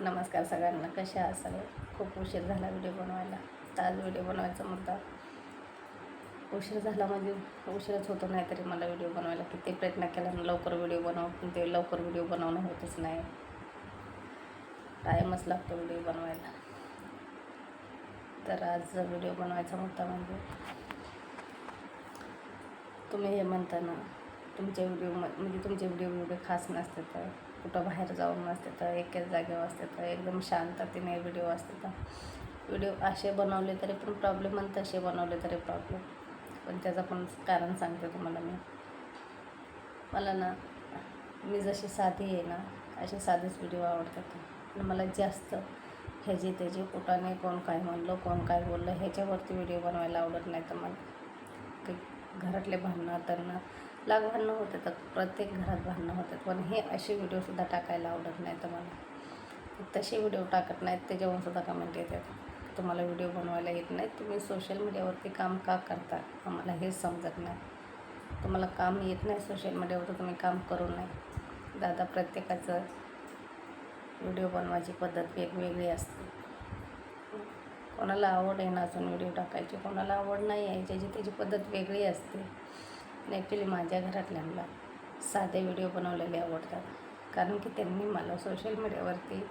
नमस्कार सगळ्यांना कशा असावे खूप उशीर झाला व्हिडिओ बनवायला. तर आज व्हिडिओ बनवायचा मुद्दा. उशीर झाला म्हणजे उशीरच होतो नाही तरी मला व्हिडिओ बनवायला किती प्रयत्न केला लवकर व्हिडिओ बनव पण ते लवकर व्हिडिओ बनवणं होतच नाही. टाईमच लागतो व्हिडिओ बनवायला. तर आज व्हिडिओ बनवायचा मुद्दा म्हणजे तुम्ही हे म्हणता ना तुमचे व्हिडिओ म्हणजे तुमचे व्हिडिओ एवढे खास नसते तर कुठं बाहेर जाऊन नसते तर एकाच जागेवर असते तर एकदम शांततेने व्हिडिओ असते तर व्हिडिओ असे बनवले तरी पण प्रॉब्लेम आणि तसे बनवले तरी प्रॉब्लेम पण त्याचं पण कारण सांगते तुम्हाला मी. मला ना मी जशी साधी आहे ना असे साधेच व्हिडिओ आवडतात. आणि मला जास्त ह्याची त्याची कुठाने कोण काय म्हणलं कोण काय बोललं ह्याच्यावरती व्हिडिओ बनवायला आवडत नाही तर मला. काही घरातले भांडणं त्यांना लाग भांडणं होते तर प्रत्येक घरात भांडणं होतात पण हे असे व्हिडिओसुद्धा टाकायला आवडत नाही तुम्हाला. मला तसे व्हिडिओ टाकत नाहीत त्याच्यावरून सुद्धा कमेंट येतात. तुम्हाला व्हिडिओ बनवायला येत नाही तुम्ही सोशल मीडियावरती काम का करता? आम्हाला हेच समजत नाही. तुम्हाला काम येत नाही सोशल मीडियावर तुम्ही काम करू नये. दादा प्रत्येकाचं व्हिडिओ बनवायची पद्धत वेगवेगळी असते. कोणाला आवड आहे ना अजून व्हिडिओ टाकायची? कोणाला आवड नाही आहे ज्याची त्याची पद्धत वेगळी असते. ॲक्च्युली माझ्या घरातल्यांना साधे व्हिडिओ बनवलेले आवडतात. कारण की त्यांनी मला सोशल मीडियावरती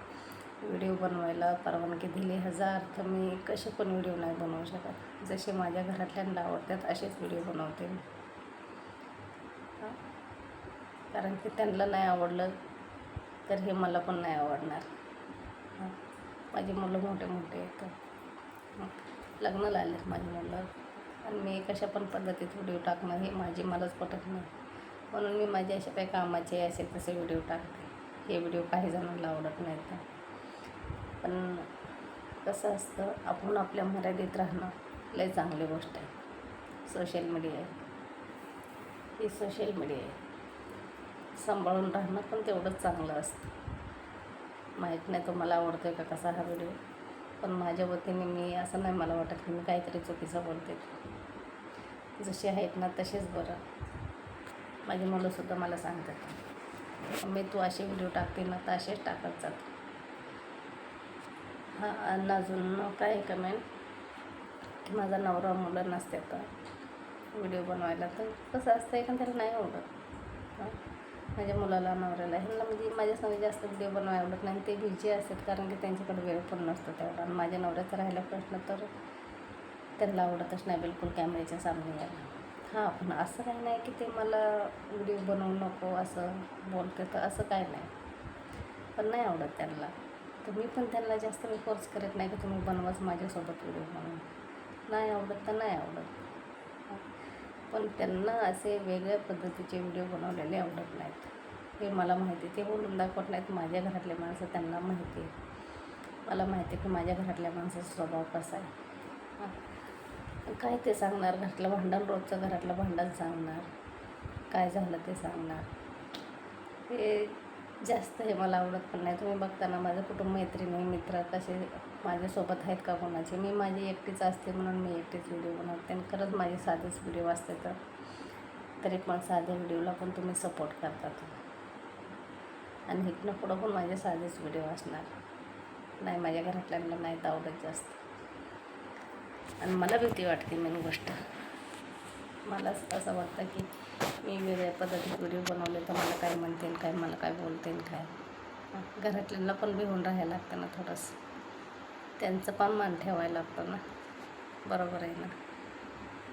व्हिडिओ बनवायला परवानगी दिली. हजार अर्थ मी कसे पण व्हिडिओ नाही बनवू शकत. जसे माझ्या घरातल्यांना आवडतात असेच व्हिडिओ बनवते मी. हां? कारण की त्यांना नाही आवडलं तर हे मला पण नाही आवडणार. हां? माझी मुलं मोठे मोठे आहेत लग्न आले माझी मुलं. आणि मी कशा पण पद्धतीत व्हिडिओ टाकणं हे माझी मलाच पटत नाही. म्हणून मी माझे असे काही कामाचे असे तसे व्हिडिओ टाकते. हे व्हिडिओ काही जणांना आवडत नाही तर. पण कसं असतं आपण आपल्या मर्यादित राहणं लय चांगली गोष्ट आहे. सोशल मीडिया आहे. ही सोशल मीडिया आहे. सांभाळून राहणं पण तेवढंच चांगलं असतं. माहीत नाही तुम्हाला आवडतो आहे का कसा हा व्हिडिओ? पण माझ्या वतीने मी असं नाही मला वाटत की मी काहीतरी चुकीचं बोलते. जसे आहेत ना तसेच बरं. माझी मुलंसुद्धा मला सांगतात. मी तू असे व्हिडिओ टाकते ना तर असेच टाकत जात. हां आणि अजून काय आहे कमेंट की माझा नवरा मुलं नसते तर व्हिडिओ बनवायला तर कसं असतं एखाद्याला नाही आवडत. हां? माझ्या मुलाला नवऱ्याला. ह्यांना म्हणजे माझ्यासंग जास्त व्हिडिओ बनवायला आवडत नाही. ते बिझी असतात कारण की त्यांच्याकडे वेळ पण नसतो तेवढा. आणि माझ्या नवऱ्याचा राहिला प्रश्न तर त्यांना आवडतच नाही बिलकुल कॅमेऱ्याच्या सामने यायला. हां पण असं काही नाही की ते मला व्हिडिओ बनवू नको असं बोलते तर असं काय नाही. पण नाही आवडत त्यांना. तर मी पण त्यांना जास्त मी फोर्स करत नाही की तुम्ही बनवाच माझ्यासोबत व्हिडिओ बनवून नाही आवडत तर नाही आवडत. पण त्यांना असे वेगळ्या पद्धतीचे व्हिडिओ बनवलेले आवडत नाहीत. हे मला माहिती ते बोलून दाखवत नाहीत माझ्या घरातले माणसं त्यांना माहिती आहे. मला माहिती आहे की माझ्या घरातल्या माणसाचा स्वभाव कसा आहे. काय ते सांगणार? घरातलं भांडण रोजचं घरातलं भांडण सांगणार. काय झालं ते सांगणार? हे जास्त हे मला आवडत पण नाही. तुम्ही बघताना माझं कुटुंब मैत्रिणी मित्र कसे माझ्यासोबत आहेत का कोणाचे? मी माझी एकटीच असते म्हणून मी एकटीच व्हिडिओ बनवते आणि खरंच माझे साधेच व्हिडिओ असते तर. तरी पण साध्या व्हिडिओला पण तुम्ही सपोर्ट करतात आणि इथनं पुढं पण माझे साधेच व्हिडिओ असणार नाही माझ्या घरातल्यांना नाहीत आवडत जास्त. आणि मला भीती वाटते मेन गोष्ट. मला असं वाटतं की मी वेगळ्या पद्धतीत व्हिडिओ बनवले तर मला काय म्हणतील काय मला काय बोलतील काय. घरातल्यांना पण भिवून राहायला लागतं ना थोडंसं. त्यांचं पण मान ठेवायला लागतं ना. बरोबर आहे ना?